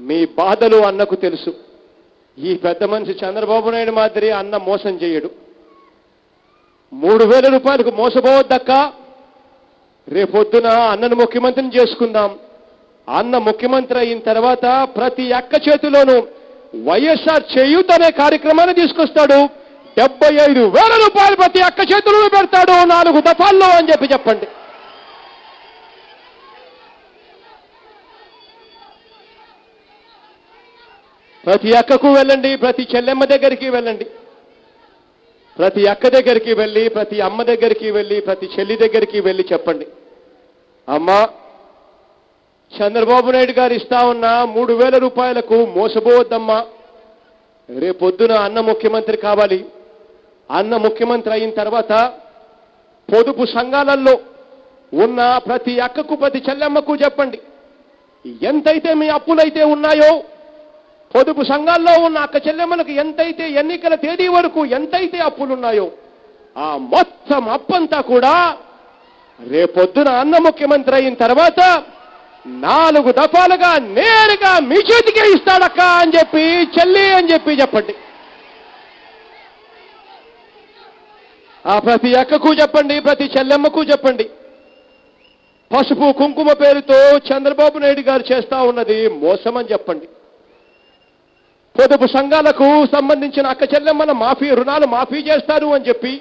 మీ బాధలు అన్నకు తెలుసు. ఈ పెద్ద మనిషి చంద్రబాబు నాయుడు మాదిరి అన్న మోసం చేయడు. మూడు వేల రూపాయలకు మోసపోవద్దక్క. రేపొద్దున అన్నను ముఖ్యమంత్రిని చేసుకుందాం. అన్న ముఖ్యమంత్రి అయిన తర్వాత ప్రతి అక్క చేతిలోనూ వైఎస్ఆర్ చేయూత్ అనే కార్యక్రమాన్ని తీసుకొస్తాడు. డెబ్బై ఐదు వేల రూపాయలు ప్రతి అక్క చేతుల్లో పెడతాడు. నాలుగు దఫాల్లో అని చెప్పి చెప్పండి. ప్రతి అక్కకు వెళ్ళండి ప్రతి చెల్లెమ్మ దగ్గరికి వెళ్ళండి. ప్రతి అక్క దగ్గరికి వెళ్ళి ప్రతి అమ్మ దగ్గరికి వెళ్ళి ప్రతి చెల్లి దగ్గరికి వెళ్ళి చెప్పండి. అమ్మా చంద్రబాబు నాయుడు గారు ఇస్తా ఉన్న మూడు వేల రూపాయలకు మోసపోవద్దమ్మా. రేపొద్దున అన్న ముఖ్యమంత్రి కావాలి. అన్న ముఖ్యమంత్రి అయిన తర్వాత పొదుపు సంఘాలలో ఉన్న ప్రతి అక్కకు ప్రతి చెల్లెమ్మకు చెప్పండి. ఎంతైతే మీ అప్పులైతే ఉన్నాయో పొదుపు సంఘాల్లో ఉన్న అక్క చెల్లెమ్మలకు ఎంతైతే ఎన్నికల తేదీ వరకు ఎంతైతే అప్పులున్నాయో ఆ మొత్తం అప్పంతా కూడా రేపొద్దున అన్న ముఖ్యమంత్రి అయిన తర్వాత నాలుగు దఫాలుగా నేరుగా మీ చేతికే ఇస్తాడక్క అని చెప్పి చెల్లి అని చెప్పి చెప్పండి. ఆ ప్రతి అక్కకు చెప్పండి ప్రతి చెల్లెమ్మకు చెప్పండి. పసుపు కుంకుమ పేరుతో చంద్రబాబు నాయుడు గారు చేస్తా ఉన్నది మోసం అని చెప్పండి. పొదుపు సంఘాలకు సంబంధించిన అక్క చెల్లెమ్మల మాఫీ రుణాలు మాఫీ చేస్తారు అని చెప్పి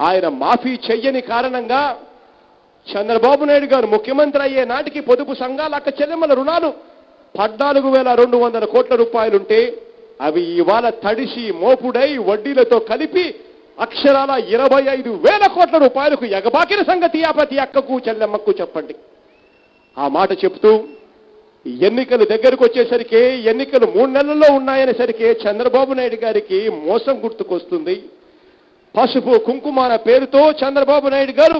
ఆయన మాఫీ చెయ్యని కారణంగా చంద్రబాబు నాయుడు గారు ముఖ్యమంత్రి అయ్యే నాటికి పొదుపు సంఘాల అక్క చెల్లెమ్మల రుణాలు పద్నాలుగు వేల రెండు వందల కోట్ల రూపాయలుంటే అవి ఇవాళ తడిసి మోపుడై వడ్డీలతో కలిపి అక్షరాల ఇరవై ఐదు వేల కోట్ల రూపాయలకు ఎగబాకిన సంగతి ఆ ప్రతి అక్కకు చెల్లెమ్మకు చెప్పండి. ఆ మాట చెప్తూ ఎన్నికలు దగ్గరకు వచ్చేసరికి ఎన్నికలు మూడు నెలల్లో ఉన్నాయనేసరికి చంద్రబాబు నాయుడు గారికి మోసం గుర్తుకొస్తుంది. పసుపు కుంకుమాల పేరుతో చంద్రబాబు నాయుడు గారు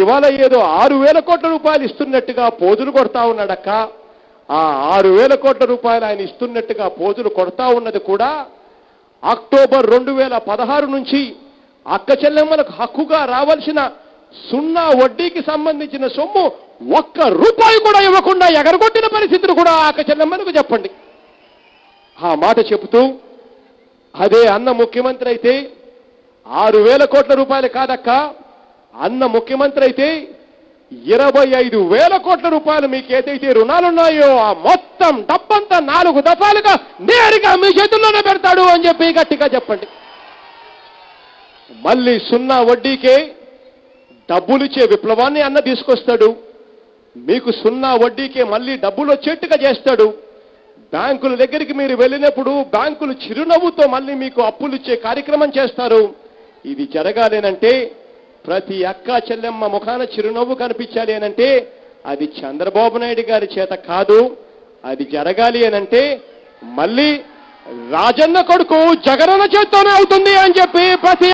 ఇవాళ ఏదో ఆరు వేల కోట్ల రూపాయలు ఇస్తున్నట్టుగా పోజులు కొడతా ఉన్నాడక్క. ఆ ఆరు వేల కోట్ల రూపాయలు ఆయన ఇస్తున్నట్టుగా పోజులు కొడతా ఉన్నది కూడా అక్టోబర్ రెండు వేల పదహారు నుంచి అక్క చెల్లెమ్మలకు హక్కుగా రావాల్సిన సున్నా వడ్డీకి సంబంధించిన సొమ్ము ఒక్క రూపాయి కూడా ఇవ్వకుండా ఎగరగొట్టిన పరిస్థితులు కూడా ఆక చెల్లెమ్మలకు చెప్పండి. ఆ మాట చెబుతూ అదే అన్న ముఖ్యమంత్రి అయితే ఆరు వేల కోట్ల రూపాయలు కాదక్క అన్న ముఖ్యమంత్రి అయితే ఇరవై ఐదు వేల కోట్ల రూపాయలు మీకు ఏదైతే రుణాలున్నాయో ఆ మొత్తం డబ్బంతా నాలుగు దఫాలుగా నేరుగా మీ చేతుల్లోనే పెడతాడు అని చెప్పి గట్టిగా చెప్పండి. మళ్ళీ సున్నా వడ్డీకే డబ్బులిచ్చే విప్లవాన్ని అన్న తీసుకొస్తాడు. మీకు సున్నా వడ్డీకే మళ్ళీ డబ్బులు వచ్చేట్టుగా చేస్తాడు. బ్యాంకుల దగ్గరికి మీరు వెళ్ళినప్పుడు బ్యాంకులు చిరునవ్వుతో మళ్ళీ మీకు అప్పులు ఇచ్చే కార్యక్రమం చేస్తారు. ఇది జరగాలేనంటే ప్రతి అక్క చెల్లెమ్మ ముఖాన చిరునవ్వు కనిపించాలి అనంటే అది చంద్రబాబు నాయుడు గారి చేత కాదు అది జరగాలి అనంటే మళ్ళీ రాజన్న కొడుకు జగనన్న చేత్తోనే అవుతుంది అని చెప్పి ప్రతి